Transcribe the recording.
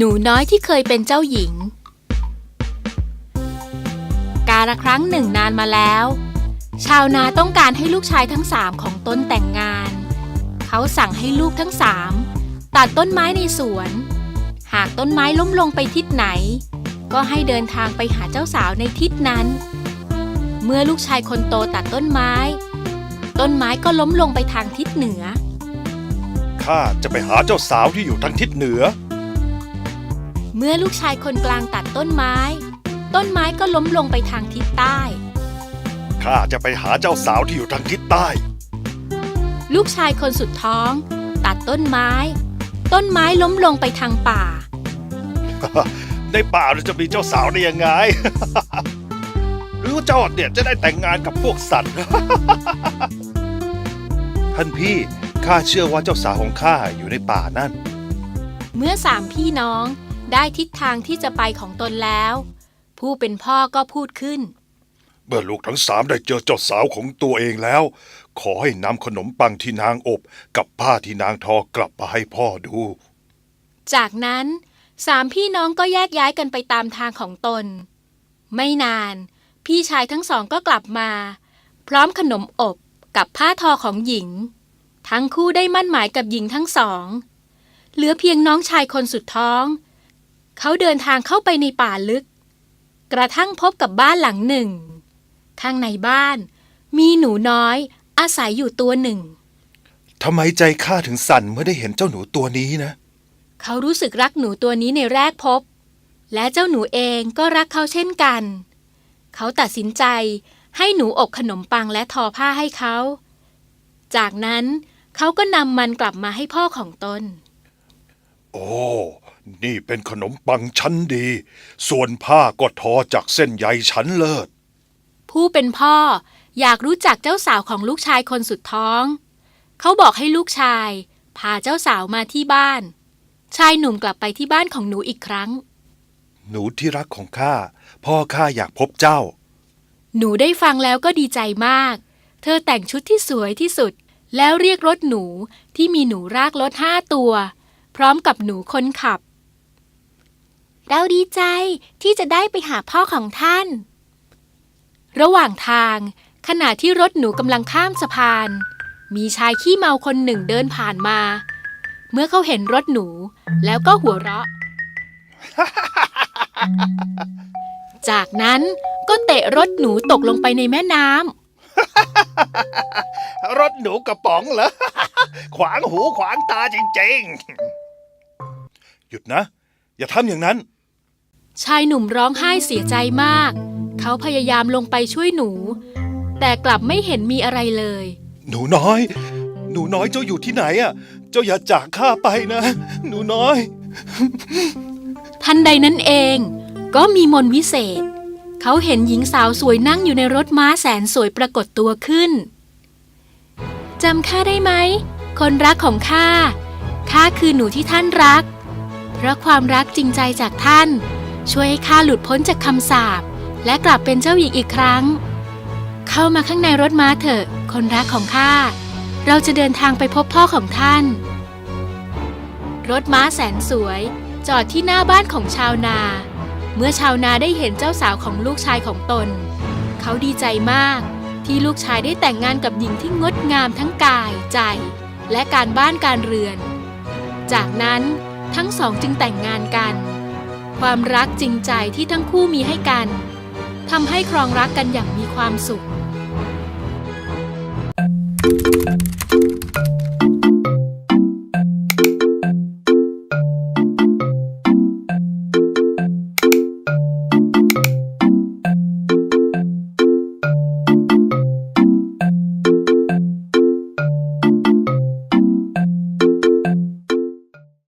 หนูน้อยที่เคยเป็นเจ้าหญิง กาละครั้งหนึ่งนานมาแล้ว ชาวนาต้องการให้ลูกชายทั้งสามของตนแต่งงาน เขาสั่งให้ลูกทั้งสามตัดต้นไม้ในสวน หากต้นไม้ล้มลงไปทิศไหน ก็ให้เดินทางไปหาเจ้าสาวในทิศนั้น เมื่อลูกชายคนโตตัดต้นไม้ ต้นไม้ก็ล้มลงไปทางทิศเหนือข้าจะไปหาเจ้าสาวที่อยู่ทางทิศเหนือ เมื่อลูกชายคนกลางตัดต้นไม้ ต้นไม้ก็ล้มลงไปทางทิศใต้ ข้าจะไปหาเจ้าสาวที่อยู่ทางทิศใต้ ลูกชายคนสุดท้อง ตัดต้นไม้ ต้นไม้ล้มลงไปทางป่า ในป่าเราจะมีเจ้าสาวได้ยังไง หรือว่าเจ้าเนี่ยจะได้แต่งงานกับพวกสัตว์ ท่านพี่ข้าเชื่อว่าเจ้าสาวของข้าอยู่ในป่านั่น เมื่อสามพี่น้อง ได้ทิศทางที่จะไปของตนแล้ว ผู้เป็นพ่อก็พูดขึ้น เมื่อลูกทั้งสามได้เจอเจ้าสาวของตัวเองแล้ว ขอให้นำขนมปังที่นางอบ กับผ้าที่นางทอกลับมาให้พ่อดู จากนั้นสามพี่น้องก็แยกย้ายกันไปตามทางของตน ไม่นาน พี่ชายทั้งสองก็กลับมา พร้อมขนมอบกับผ้าทอของหญิง ทั้งคู่ได้มั่นหมายกับหญิงทั้งสอง เหลือเพียงน้องชายคนสุดท้อง เขาเดินทางเข้าไปในป่าลึก กระทั่งพบกับบ้านหลังหนึ่ง ข้างในบ้าน มีหนูน้อย อาศัยอยู่ตัวหนึ่งทำไมใจข้าถึงสั่นเมื่อได้เห็นเจ้าหนูตัวนี้นะ เขารู้สึกรักหนูตัวนี้ในแรกพบ และเจ้าหนูเองก็รักเขาเช่นกัน เขาตัดสินใจให้หนูอบขนมปังและทอผ้าให้เขา จากนั้นเขาก็นำมันกลับมาให้พ่อของตน โอ้ นี่เป็นขนมปังชั้นดี ส่วนผ้าก็ทอจากเส้นใยชั้นเลิศ ผู้เป็นพ่ออยากรู้จักเจ้าสาวของลูกชายคนสุดท้อง เขาบอกให้ลูกชาย พาเจ้าสาวมาที่บ้าน ชายหนุ่มกลับไปที่บ้านของหนูอีกครั้ง หนูที่รักของข้า พ่อข้าอยากพบเจ้า หนูได้ฟังแล้วก็ดีใจมาก เธอแต่งชุดที่สวยที่สุด แล้วเรียกรถหนูที่มีหนูรากรถห้าตัว พร้อมกับหนูคนขับ เราดีใจที่จะได้ไปหาพ่อของท่าน ระหว่างทาง ขณะที่รถหนูกำลังข้ามสะพาน มีชายขี้เมาคนหนึ่งเดินผ่านมา เมื่อเขาเห็นรถหนู แล้วก็หัวเราะ จากนั้นก็เตะรถหนูตกลงไปในแม่น้ำ รถหนูกระป๋องเหรอ ขวางหูขวางตาจริงๆ หยุดนะ อย่าทำอย่างนั้น ชายหนุ่มร้องไห้เสียใจมาก เขาพยายามลงไปช่วยหนู แต่กลับไม่เห็นมีอะไรเลย หนูน้อย หนูน้อยเจ้าอยู่ที่ไหนอะ เจ้าอย่าจากข้าไปนะ หนูน้อย ทันใดนั้นเอง ก็มีมนต์วิเศษ เขาเห็นหญิงสาวสวยนั่งอยู่ในรถม้าแสนสวยปรากฏตัวขึ้นจำข้าได้ไหม คนรักของข้า ข้าคือหนูที่ท่านรัก เพราะความรักจริงใจจากท่าน ช่วยให้ข้าหลุดพ้นจากคำสาปและกลับเป็นเจ้าหญิงอีกครั้ง เข้ามาข้างในรถม้าเถอะ คนรักของข้า เราจะเดินทางไปพบพ่อของท่าน รถม้าแสนสวย จอดที่หน้าบ้านของชาวนา เมื่อชาวนาได้เห็นเจ้าสาวของลูกชายของตน เขาดีใจมากที่ลูกชายได้แต่งงานกับหญิงที่งดงามทั้งกายใจ และการบ้านการเรือน จากนั้น ทั้งสองจึงแต่งงานกัน ความรักจริงใจที่ทั้งคู่มีให้กันทำให้ครองรักกันอย่างมีความสุข